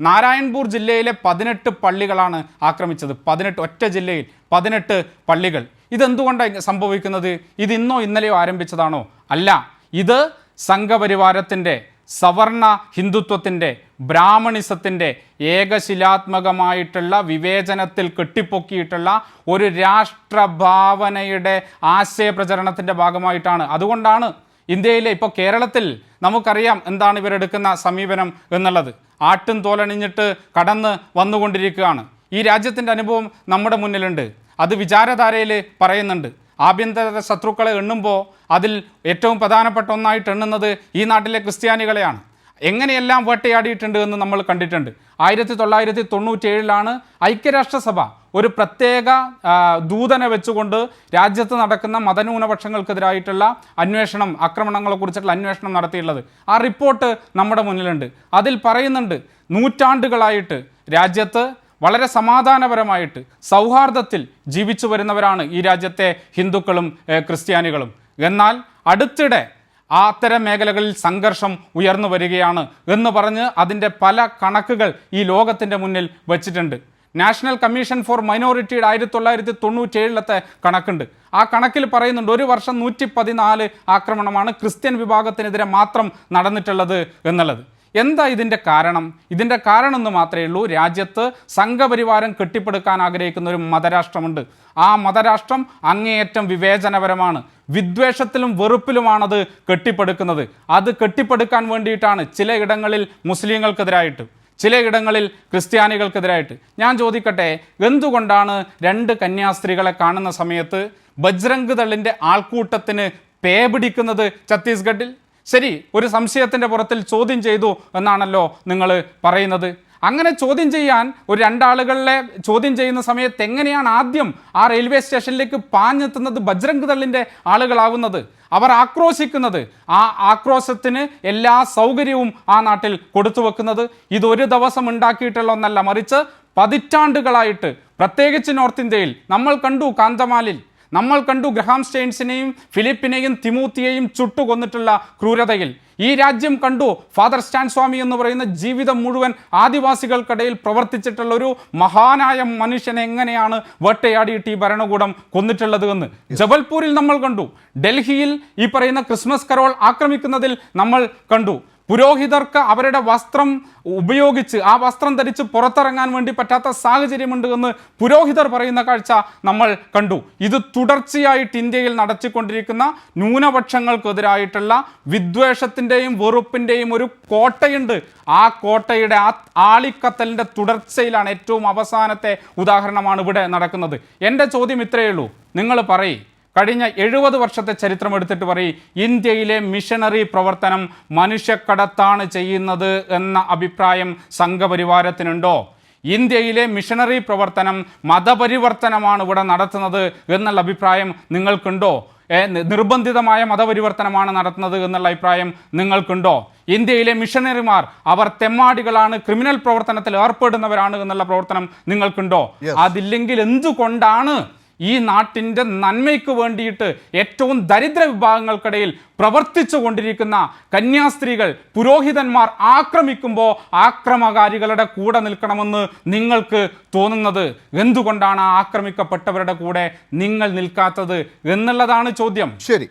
നാരായൺപൂർ ജില്ലയിലെ പതിനെട്ട് പള്ളികളാണ് ആക്രമിച്ചത്. പതിനെട്ട് ഒറ്റ ജില്ലയിൽ പതിനെട്ട് പള്ളികൾ. ഇതെന്തുകൊണ്ടാണ് സംഭവിക്കുന്നത്? ഇത് ഇന്നോ ഇന്നലെയോ ആരംഭിച്ചതാണോ? അല്ല ഇത് സംഘപരിവാരത്തിന്റെ സവർണ ഹിന്ദുത്വത്തിന്റെ ബ്രാഹ്മണിസത്തിന്റെ ഏകശിലാത്മകമായിട്ടുള്ള വിവേചനത്തിൽ കെട്ടിപ്പൊക്കിയിട്ടുള്ള ഒരു രാഷ്ട്രഭാവനയുടെ ആശയപ്രചരണത്തിന്റെ ഭാഗമായിട്ടാണ്. അതുകൊണ്ടാണ് ഇന്ത്യയിലെ ഇപ്പോൾ കേരളത്തിൽ നമുക്കറിയാം എന്താണ് ഇവരെടുക്കുന്ന സമീപനം എന്നുള്ളത്. ആട്ടും തോലണിഞ്ഞിട്ട് കടന്ന് വന്നുകൊണ്ടിരിക്കുകയാണ്. ഈ രാജ്യത്തിന്റെ അനുഭവം നമ്മുടെ മുന്നിലുണ്ട്. അത് വിചാരധാരയിൽ പറയുന്നുണ്ട്. ആഭ്യന്തര ശത്രുക്കളെ എണ്ണുമ്പോൾ അതിൽ ഏറ്റവും പ്രധാനപ്പെട്ട ഒന്നായിട്ട് എണ്ണുന്നത് ഈ നാട്ടിലെ ക്രിസ്ത്യാനികളെയാണ്. എങ്ങനെയെല്ലാം വേട്ടയാടിയിട്ടുണ്ട് എന്ന് നമ്മൾ കണ്ടിട്ടുണ്ട്. ആയിരത്തി തൊള്ളായിരത്തി തൊണ്ണൂറ്റേഴിലാണ് ഐക്യരാഷ്ട്രസഭ ഒരു പ്രത്യേക ദൂതനെ വെച്ചുകൊണ്ട് രാജ്യത്ത് നടക്കുന്ന മതന്യൂനപക്ഷങ്ങൾക്കെതിരായിട്ടുള്ള അന്വേഷണം ആക്രമണങ്ങളെക്കുറിച്ചുള്ള അന്വേഷണം നടത്തിയിട്ടുള്ളത്. ആ റിപ്പോർട്ട് നമ്മുടെ മുന്നിലുണ്ട്. അതിൽ പറയുന്നുണ്ട് നൂറ്റാണ്ടുകളായിട്ട് രാജ്യത്ത് വളരെ സമാധാനപരമായിട്ട് സൗഹാർദ്ദത്തിൽ ജീവിച്ചു വരുന്നവരാണ് ഈ രാജ്യത്തെ ഹിന്ദുക്കളും ക്രിസ്ത്യാനികളും. എന്നാൽ അടുത്തിടെ ആ അത്തരം മേഖലകളിൽ സംഘർഷം ഉയർന്നു വരികയാണ് എന്ന് പറഞ്ഞ് അതിന്റെ പല കണക്കുകൾ ഈ ലോകത്തിന്റെ മുന്നിൽ വച്ചിട്ടുണ്ട്. നാഷണൽ കമ്മീഷൻ ഫോർ മൈനോറിറ്റിയുടെ ആയിരത്തി തൊള്ളായിരത്തി തൊണ്ണൂറ്റേഴിലത്തെ കണക്കുണ്ട്. ആ കണക്കിൽ പറയുന്നുണ്ട് ഒരു വർഷം നൂറ്റി പതിനാല് ആക്രമണമാണ് ക്രിസ്ത്യൻ വിഭാഗത്തിനെതിരെ മാത്രം നടന്നിട്ടുള്ളത് എന്നുള്ളത്. എന്താ ഇതിന്റെ കാരണം? ഇതിന്റെ കാരണം എന്ന് മാത്രമേ ഉള്ളൂ രാജ്യത്ത് സംഘപരിവാരം കെട്ടിപ്പടുക്കാൻ ആഗ്രഹിക്കുന്ന ഒരു മതരാഷ്ട്രമുണ്ട്. ആ മതരാഷ്ട്രം അങ്ങേയറ്റം വിവേചനപരമാണ്. വിദ്വേഷത്തിലും വെറുപ്പിലുമാണത് കെട്ടിപ്പടുക്കുന്നത്. അത് കെട്ടിപ്പടുക്കാൻ വേണ്ടിയിട്ടാണ് ചിലയിടങ്ങളിൽ മുസ്ലിങ്ങൾക്കെതിരായിട്ട്. ചിലയിടങ്ങളിൽ ക്രിസ്ത്യാനികൾക്കെതിരായിട്ട്. ഞാൻ ചോദിക്കട്ടെ എന്തുകൊണ്ടാണ് രണ്ട് കന്യാസ്ത്രീകളെ കാണുന്ന സമയത്ത് ബജ്രംഗ് ദളിന്റെ ആൾക്കൂട്ടത്തിന് പേ പിടിക്കുന്നത് ഛത്തീസ്ഗഡിൽ? ശരി ഒരു സംശയത്തിന്റെ പുറത്തിൽ ചോദ്യം ചെയ്തു എന്നാണല്ലോ നിങ്ങൾ പറയുന്നത്. അങ്ങനെ ചോദ്യം ചെയ്യാൻ ഒരു രണ്ടാളുകളിലെ ചോദ്യം ചെയ്യുന്ന സമയത്ത് എങ്ങനെയാണ് ആദ്യം ആ റെയിൽവേ സ്റ്റേഷനിലേക്ക് പാഞ്ഞെത്തുന്നത് ബജ്രംഗ് ദളിന്റെ ആളുകളാവുന്നത്? അവർ ആക്രോശിക്കുന്നത് ആ ആക്രോശത്തിന് എല്ലാ സൗകര്യവും ആ നാട്ടിൽ കൊടുത്തു വെക്കുന്നത് ഇതൊരു ദിവസം ഉണ്ടാക്കിയിട്ടുള്ള ഒന്നല്ല മറിച്ച് പതിറ്റാണ്ടുകളായിട്ട്. പ്രത്യേകിച്ച് നോർത്ത് ഇന്ത്യയിൽ നമ്മൾ കണ്ടു കാന്തമാലിൽ. നമ്മൾ കണ്ടു ഗ്രഹാം സ്റ്റെയിൻസിനെയും ഫിലിപ്പിനെയും തിമൂത്തിയെയും ചുട്ടുകൊന്നിട്ടുള്ള ക്രൂരതയിൽ. ഈ രാജ്യം കണ്ടു ഫാദർ സ്റ്റാൻ സ്വാമി എന്ന് പറയുന്ന ജീവിതം മുഴുവൻ ആദിവാസികൾക്കിടയിൽ പ്രവർത്തിച്ചിട്ടുള്ള ഒരു മഹാനായ മനുഷ്യനെ എങ്ങനെയാണ് വേട്ടയാടിയിട്ട് ഈ ഭരണകൂടം കൊന്നിട്ടുള്ളത് എന്ന്. ജബൽപൂരിൽ നമ്മൾ കണ്ടു. ഡൽഹിയിൽ ഈ പറയുന്ന ക്രിസ്മസ് കരോൾ ആക്രമിക്കുന്നതിൽ നമ്മൾ കണ്ടു. പുരോഹിതർക്ക് അവരുടെ വസ്ത്രം ഉപയോഗിച്ച് ആ വസ്ത്രം ധരിച്ച് പുറത്തിറങ്ങാൻ വേണ്ടി പറ്റാത്ത സാഹചര്യമുണ്ട് എന്ന് പുരോഹിതർ പറയുന്ന കാഴ്ച നമ്മൾ കണ്ടു. ഇത് തുടർച്ചയായിട്ട് ഇന്ത്യയിൽ നടത്തിക്കൊണ്ടിരിക്കുന്ന ന്യൂനപക്ഷങ്ങൾക്കെതിരായിട്ടുള്ള വിദ്വേഷത്തിന്റെയും വെറുപ്പിന്റെയും ഒരു കോട്ടയുണ്ട്. ആ കോട്ടയുടെ ആ ആളിക്കത്തലിന്റെ തുടർച്ചയിലാണ് ഏറ്റവും അവസാനത്തെ ഉദാഹരണമാണ് ഇവിടെ നടക്കുന്നത്. എന്റെ ചോദ്യം ഇത്രയേ ഉള്ളൂ. നിങ്ങൾ പറയ്. കഴിഞ്ഞ എഴുപത് വർഷത്തെ ചരിത്രം എടുത്തിട്ട് പറയും ഇന്ത്യയിലെ മിഷനറി പ്രവർത്തനം മനുഷ്യക്കടത്താണ് ചെയ്യുന്നത് എന്ന അഭിപ്രായം സംഘപരിവാരത്തിനുണ്ടോ? ഇന്ത്യയിലെ മിഷനറി പ്രവർത്തനം മതപരിവർത്തനമാണ് ഇവിടെ നടത്തുന്നത് എന്നുള്ള അഭിപ്രായം നിങ്ങൾക്കുണ്ടോ? നിർബന്ധിതമായ മതപരിവർത്തനമാണ് നടത്തുന്നത് എന്നുള്ള അഭിപ്രായം നിങ്ങൾക്കുണ്ടോ? ഇന്ത്യയിലെ മിഷനറിമാർ അവർ തെമ്മാടികളാണ് ക്രിമിനൽ പ്രവർത്തനത്തിൽ ഏർപ്പെടുന്നവരാണ് എന്നുള്ള പ്രവർത്തനം നിങ്ങൾക്കുണ്ടോ? അതില്ലെങ്കിൽ എന്തുകൊണ്ടാണ് ഈ നാട്ടിന്റെ നന്മയ്ക്ക് വേണ്ടിയിട്ട് ഏറ്റവും ദരിദ്ര വിഭാഗങ്ങൾക്കിടയിൽ പ്രവർത്തിച്ചു കൊണ്ടിരിക്കുന്ന കന്യാസ്ത്രീകൾ പുരോഹിതന്മാർ ആക്രമിക്കുമ്പോൾ ആക്രമകാരികളുടെ കൂടെ നിൽക്കണമെന്ന് നിങ്ങൾക്ക് തോന്നുന്നത് എന്തുകൊണ്ടാണ് ആക്രമിക്കപ്പെട്ടവരുടെ കൂടെ നിങ്ങൾ നിൽക്കാത്തത് എന്നുള്ളതാണ് ചോദ്യം. ശരി.